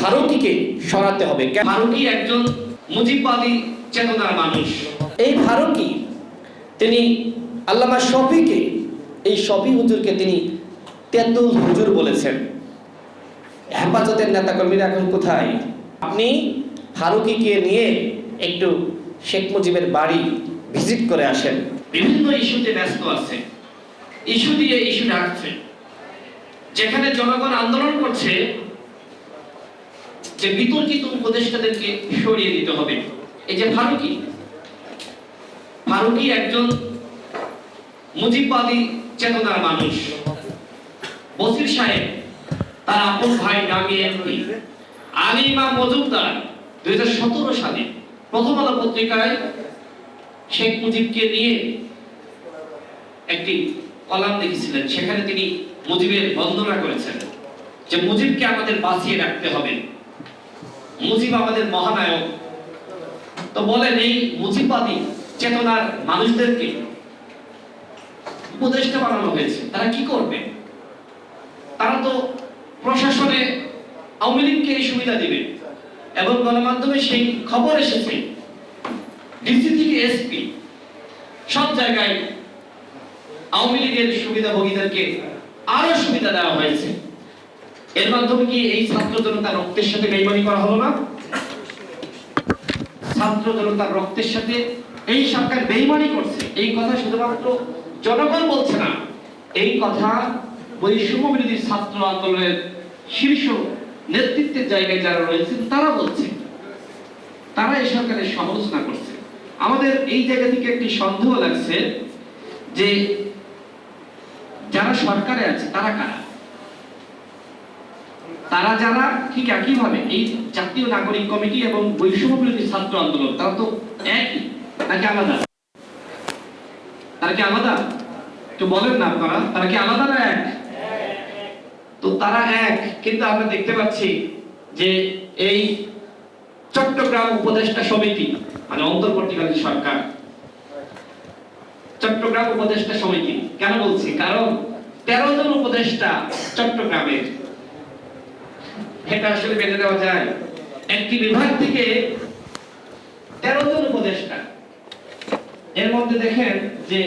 ফারুকিকে সরাতে হবে? ফারুকি একজন মুজিববাদী চেতনার মানুষ। এই ফারুকি তিনি আল্লামা শফিকে এই শফি হুজুরকে তিনি তেতুল হুজুর বলেছেন। হেফাজতের নেতাকর্মীরা এখন কোথায়? আপনি ফারুকিকে নিয়ে একটু শেখ মুজিবের বাড়ি ভিজিট করে আসেন। বিভিন্ন ইস্যুতে ব্যস্ত আছে। ইস্যু দিয়ে ইস্যু ডাকছে। যেখানে জনগণ আন্দোলন করছে যে বিতর্কিত উপদেষ্টাদেরকে সরিয়ে দিতে হবে। এই যে ফারুকি ফারুকি একজন মুজিববাদী চেতনার মানুষ। বসির সাহেব, তার আপন ভাই নামি এমপি আলিমা মজুমদার, দুই হাজার সতেরো সালে প্রথম আলো পত্রিকায় শেখ মুজিবকে নিয়ে একটি কলাম লিখেছিলেন। সেখানে তিনি মুজিবের বন্দনা করেছেন যে মুজিবকে আমাদের বাঁচিয়ে রাখতে হবে। মুজিব আমাদের মহানায়ক। তো বলেন এই মুজিববাদী চেতনার মানুষদেরকে উপদেষ্টা বানানো হয়েছে। তারা কি করবে? তারা তো প্রশাসনে আওয়ামী লীগকে এই সুবিধা দিবে। এবং গণমাধ্যমে সেই খবর এসেছে। ডিসি থেকে এসপি সব জায়গায় আওয়ামী লীগের সুবিধাভোগীদেরকে আরও সুবিধা দেওয়া হয়েছে। এর মাধ্যমে কি এই ছাত্র জনতার রক্তের সাথে বেইমানি করা হলো না? ছাত্র জনতার রক্তের সাথে এই সরকার বেইমানি করছে। এই কথা শুধুমাত্র জনগণ বলছে না। এই কথা বৈষম্য বিরোধী ছাত্র আন্দোলনের শীর্ষ নেতৃত্বের জায়গায় যারা রয়েছেন তারা বলছে। তারা এই সরকারের সমালোচনা করছে। আমাদের এই জায়গা থেকে একটি সন্দেহ লাগছে যে যারা সরকারে আছে, তারা কারা? তারা যারা ঠিক একইভাবে এই জাতীয় নাগরিক কমিটি এবং বৈষম্য বিরোধী ছাত্র আন্দোলন, তারা তো একই, নাকি আলাদা? তারা কি আলাদা? একটু বলেন না আপনারা, তারা কি আলাদা না এক? তো তারা এক, কিন্তু আমরা দেখতে পাচ্ছি যে এই চট্টগ্রাম উপদেষ্টা সমিতি মানে অন্তর্বর্তীকালীন সরকার, চট্টগ্রাম উপদেষ্টা সমিতি, কেন বলছি? কারণ তেরো জন উপদেষ্টা চট্টগ্রামের। এটা আসলে মেনে দেওয়া যায়। একটি বিভাগ থেকে তেরো জন উপদেষ্টা। এর মধ্যে দেখেন যে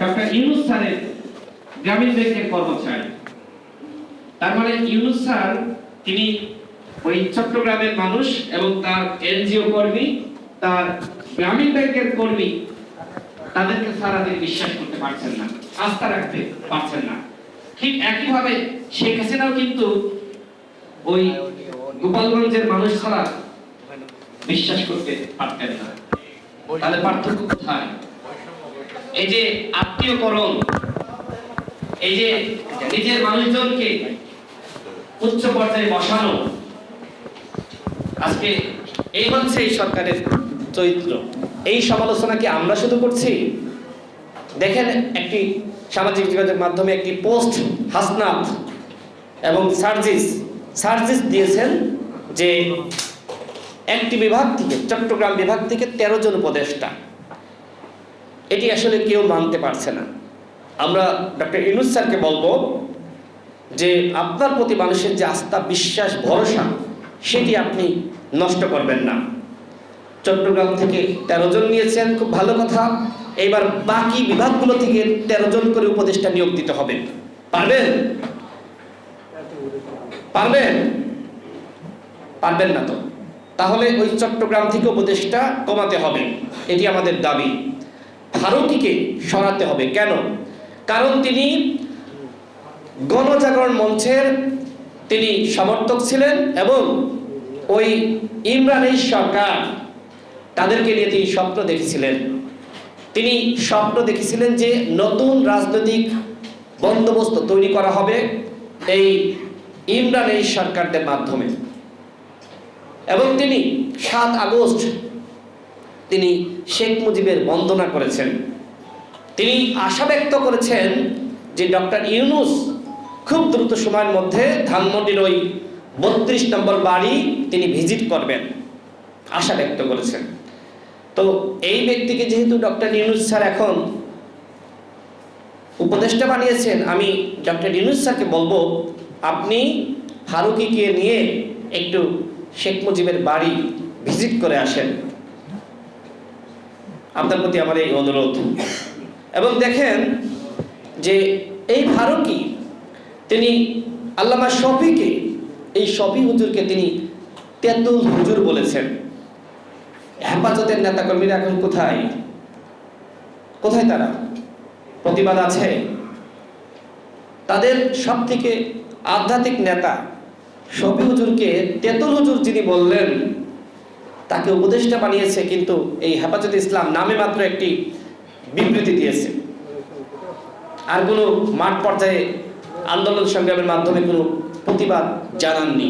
ডক্টর ইউনুস স্যারের গ্রামীণ ব্যাংকের কর্মচারী। তার মানে ইউনুস স্যার, তিনি ওই চট্টগ্রামের মানুষ এবং তার এনজিও কর্মী, তার গ্রামীণ ব্যাংকের কর্মী, তাদেরকে সারা দিন বিশ্বাস করতে পারছেন না, আস্থা রাখতে পারছেন না। ঠিক একইভাবে শেখ হাসিনাও কিন্তু ওই গোপালগঞ্জের মানুষ ছাড়া বিশ্বাস করতে পারতেন না। তাহলে পার্থক্য কোথায়? এই যে আত্মীয়করণ, এই যে নিজের মানুষজনকে উচ্চ পর্যায়ে বসানো, আজকে এই হচ্ছে এই সরকারের চরিত্র। এই সমালোচনা কি আমরা শুধু করছি? দেখেন একটি সামাজিক যোগাযোগ মাধ্যমে একটি পোস্ট হাসনাত এবং সার্জিস সার্জিস দিয়েছেন যে একটি বিভাগ থেকে, চট্টগ্রাম বিভাগ থেকে তেরো জন উপদেষ্টা। এটি আসলে কেউ মানতে পারছে না। আমরা ডক্টর ইনুস স্যারকে বলব যে আপনার প্রতি মানুষের যে আস্থা, বিশ্বাস, ভরসা, সেটি আপনি নষ্ট করবেন না। চট্টগ্রাম থেকে তেরো জন নিয়েছেন, খুব ভালো কথা। এইবার বাকি বিভাগগুলো থেকে তেরো জন করে উপদেষ্টা নিয়োগ দিতে হবে। পারবেন? পারবেন? পারবেন না তো। তাহলে ওই চট্টগ্রাম থেকে উপদেষ্টা কমাতে হবে। এটি আমাদের দাবি। ফারুকিকে সরাতে হবে। কেন? কারণ তিনি গণজাগরণ মঞ্চের তিনি সমর্থক ছিলেন এবং ওই ইমরানের সরকার তাদেরকে নিয়ে তিনি স্বপ্ন দেখেছিলেন। তিনি স্বপ্ন দেখেছিলেন যে নতুন রাজনৈতিক বন্দোবস্ত তৈরি করা হবে। এই ইমরান এই সরকারদের মাধ্যমে। এবং তিনি সাত আগস্ট তিনি শেখ মুজিবের বন্দনা করেছেন। তিনি আশা ব্যক্ত করেছেন যে ডক্টর ইউনুস খুব দ্রুত সময়ের মধ্যে ধানমন্ডির ওই বত্রিশ নম্বর বাড়ি তিনি ভিজিট করবেন, আশা ব্যক্ত করেছেন। তো এই ব্যক্তিকে যেহেতু ডক্টর ইউনুস স্যার এখন উপদেষ্টা বানিয়েছেন, আমি ডক্টর ইউনুস স্যারকে বলব, আপনি ফারুকিকে নিয়ে একটু শেখ মুজিবের বাড়ি ভিজিট করে আসেন। আপনার প্রতি আমার এই অনুরোধ। এবং দেখেন যে এই ফারুকি, তিনি আল্লামা শফিকে, এই শফি হুজুরকে তিনি তেতুল হুজুর বলেছেন। হেফাজতের নেতাকর্মীরা এখন কোথায়? কোথায় তারা? প্রতিবাদ আছে। তাদের সব থেকে আধ্যাত্মিক নেতা শফি হুজুরকে তেতুল হুজুর যিনি বললেন, তাকে উপদেষ্টা বানিয়েছে, কিন্তু এই হেফাজত ইসলাম নামে মাত্র একটি বিবৃতি দিয়েছে। আর কোনো মাঠ পর্যায়ে আন্দোলন সংগ্রামের মাধ্যমে কোনো প্রতিবাদ জানাননি।